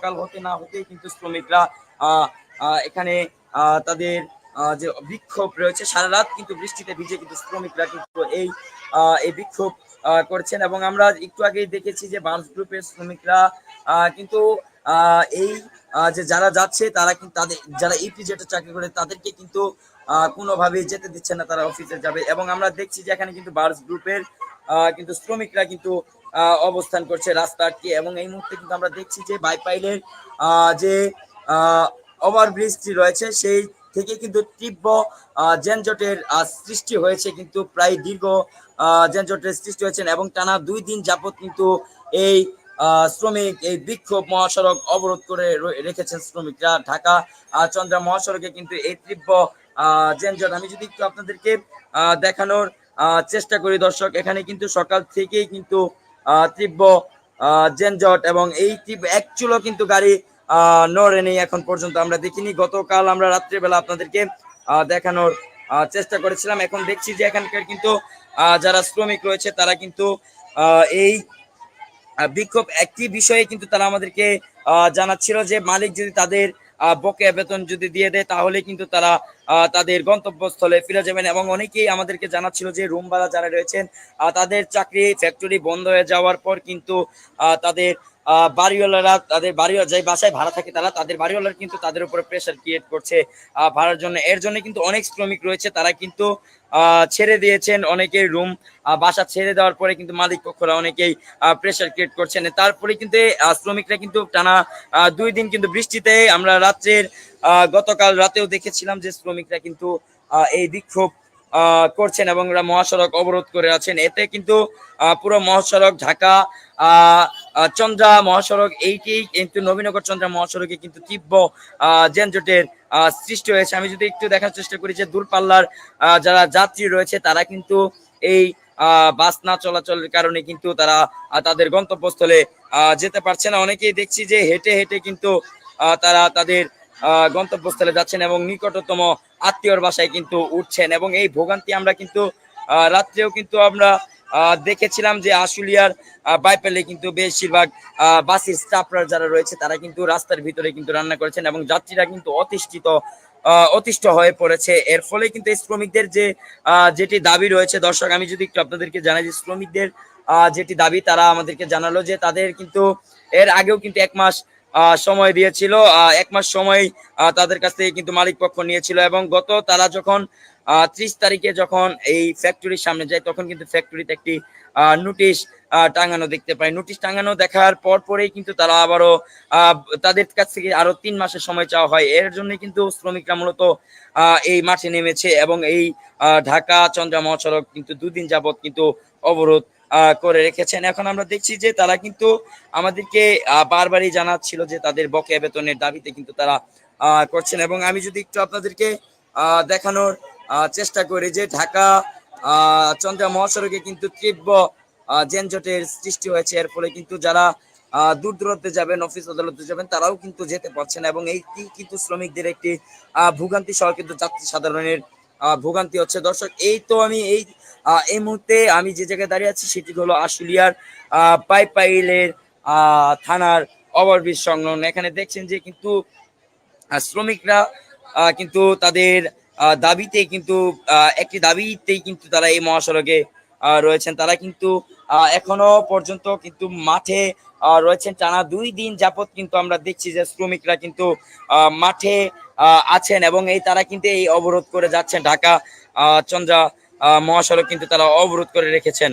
সকাল হতে না হতেই কিন্তু শ্রমিকরা এখানে তাদের যে বিক্ষোভ রয়েছে, সারা রাত কিন্তু বৃষ্টিতে ভিজে কিন্তু শ্রমিকরা কিন্তু এই এই বিক্ষোভ করছেন এবং আমরা একটু আগেই দেখেছি যে বার্নস গ্রুপের শ্রমিকরা কিন্তু এই যে যারা যাচ্ছে তারা কিন্তু তাদের, যারা ইপিজেটে চাকরি করে তাদেরকে কিন্তু কোনোভাবেই যেতে দিচ্ছে না, তারা অফিসে যাবে এবং আমরা দেখছি যে এখানে কিন্তু বার্স গ্রুপের কিন্তু শ্রমিকরা কিন্তু অবস্থান করছে রাস্তা এবং এই মুহূর্তে কিন্তু আমরা দেখছি যে বাইপাইলের যে ওভারব্রিজটি রয়েছে, সেই থেকে কিন্তু তীব্র যানজটের সৃষ্টি হয়েছে কিন্তু প্রায় দীর্ঘ যানজটের সৃষ্টি হয়েছে এবং টানা দুই দিন যাবত কিন্তু এই শ্রমিক, এই বিক্ষোভ মহাসড়ক অবরোধ করে রেখেছেন শ্রমিকরা। ঢাকা চন্দ্রা মহাসড়কে কিন্তু এই তীব্র যানজট। আমি যদি একটু আপনাদেরকে দেখানোর চেষ্টা করি দর্শক, এখানে কিন্তু সকাল থেকেই কিন্তু তীব্র আহ, যানজট এবং এই তীব্র এক চুলো কিন্তু গাড়ি আহ, নড়ে এখন পর্যন্ত আমরা দেখিনি। গতকাল আমরা রাত্রিবেলা আপনাদেরকে দেখানোর চেষ্টা করেছিলাম। এখন দেখছি যে এখানকার কিন্তু যারা শ্রমিক রয়েছে তারা কিন্তু এই বিক্ষোভ একটি বিষয়ে কিন্তু তারা আমাদেরকে জানাচ্ছিল যে মালিক যদি তাদের বকেয়া বেতন যদি দিয়ে দেয়, তাহলে কিন্তু তারা তাদের গন্তব্যস্থলে ফিরে যাবেন। এবং অনেকেই আমাদেরকে জানাচ্ছিল যে রুম যারা রয়েছেন তাদের চাকরি ফ্যাক্টরি বন্ধ হয়ে যাওয়ার পর কিন্তু তাদের বাড়িওয়ালারা তাদের বাড়িওয়ালা যে বাসায় ভাড়া থাকে তারা তাদের বাড়িওয়ালার কিন্তু তাদের উপরে প্রেশার ক্রিয়েট করছে ভাড়ার জন্য। এর জন্য কিন্তু অনেক শ্রমিক রয়েছে, তারা কিন্তু ছেড়ে দিয়েছেন অনেকেই রুম বাসা ছেড়ে দেওয়ার পরে কিন্তু মালিক পক্ষরা অনেকেই প্রেশার ক্রিয়েট করছেন। তারপরে কিন্তু শ্রমিকরা কিন্তু টানা দুই দিন কিন্তু বৃষ্টিতে আমরা রাত্রের গতকাল রাতেও দেখেছিলাম যে শ্রমিকরা কিন্তু এই বিক্ষোভ করছেন এবং ওরা মহাসড়ক অবরোধ করে আছেন। এতে কিন্তু পুরো মহাসড়ক, ঢাকা চন্দ্রা মহাসড়ক, এইটি কিন্তু নবীনগর চন্দ্রা মহাসড়কে কিন্তু তীব্র যানজটের সৃষ্টি হয়েছে। আমি যদি একটু দেখার চেষ্টা করি যে দূরপাল্লার যারা যাত্রী রয়েছে, তারা কিন্তু এই বাস না চলাচলের কারণে কিন্তু তারা তাদের গন্তব্যস্থলে যেতে পারছে না। অনেকেই দেখছি যে হেঁটে হেঁটে কিন্তু তারা তাদের গন্তব্যস্থলে যাচ্ছেন এবং নিকটতম আত্মীয়র বাসায় কিন্তু উঠছেন এবং এই ভোগান্তি আমরা কিন্তু রাত্রেও কিন্তু আমরা দেখেছিলাম যে আশুলিয়ার বাইপেলে কিন্তু বেশিরভাগ বাসের স্টাফরা যারা রয়েছে তারা কিন্তু রাস্তার ভিতরে কিন্তু রান্না করেছেন এবং যাত্রীরা কিন্তু অতিষ্ঠিত অতিষ্ঠ হয়ে পড়েছে। এর ফলে কিন্তু এই শ্রমিকদের যে যেটি দাবি রয়েছে, দর্শক, আমি যদি একটু আপনাদেরকে জানাই যে শ্রমিকদের যেটি দাবি তারা আমাদেরকে জানালো যে তাদের কিন্তু এর আগেও কিন্তু এক মাস সময় দিয়েছিল। এক মাস সময় তাদের কাছ থেকে কিন্তু মালিক পক্ষ নিয়েছিল এবং গত তারা যখন ত্রিশ তারিখে যখন এই ফ্যাক্টরির সামনে যায়, তখন কিন্তু ফ্যাক্টরিতে একটি নোটিশ টাঙানো দেখতে পাই নোটিশ টাঙানো দেখার পর পরেই কিন্তু তারা আবারও তাদের কাছ থেকে আরও তিন মাসের সময় চাওয়া হয়। এর জন্য কিন্তু শ্রমিকরা মূলত এই মাঠে নেমেছে এবং এই ঢাকা চন্দ্রা মহাসড়ক কিন্তু দুদিন যাবত কিন্তু অবরোধ করে রেখেছেন। এখন আমরা দেখছি যে তারা কিন্তু আমাদেরকে বারবারই জানাচ্ছিল যে তাদের বকেয়া বেতনের দাবিতে কিন্তু তারা করছেন এবং আমি যদি একটু আপনাদেরকে দেখানোর চেষ্টা করি যে ঢাকা চন্দ্রা মহাসড়কে কিন্তু তীব্র যানজটের সৃষ্টি হয়েছে। এর ফলে কিন্তু যারা দূর দূরান্তে যাবেন, অফিস আদালতে যাবেন, তারাও কিন্তু যেতে পারছেন এবং এই কিন্তু শ্রমিকদের একটি ভোগান্তি সহ কিন্তু যাত্রী সাধারণের ভোগান্তি হচ্ছে। দর্শক, এই তো আমি এই এই মুহূর্তে আমি যে জায়গায় দাঁড়িয়ে আছি সেটি হলো আশুলিয়ার পাইপাইলের থানার ওভারব্রিজ সংলগ্ন। এখানে দেখছেন যে কিন্তু শ্রমিকরা কিন্তু তাদের দাবিতে কিন্তু একটি দাবিতেই কিন্তু তারা এই মহাসড়কে রয়েছেন। তারা কিন্তু এখনও পর্যন্ত কিন্তু মাঠে রয়েছেন। টানা দুই দিন যাবত কিন্তু আমরা দেখছি যে শ্রমিকরা কিন্তু মাঠে আছেন এবং এই তারা কিন্তু এই অবরোধ করে যাচ্ছেন। ঢাকা চন্দ্রা মহাসড়ক কিন্তু তারা অবরোধ করে রেখেছেন।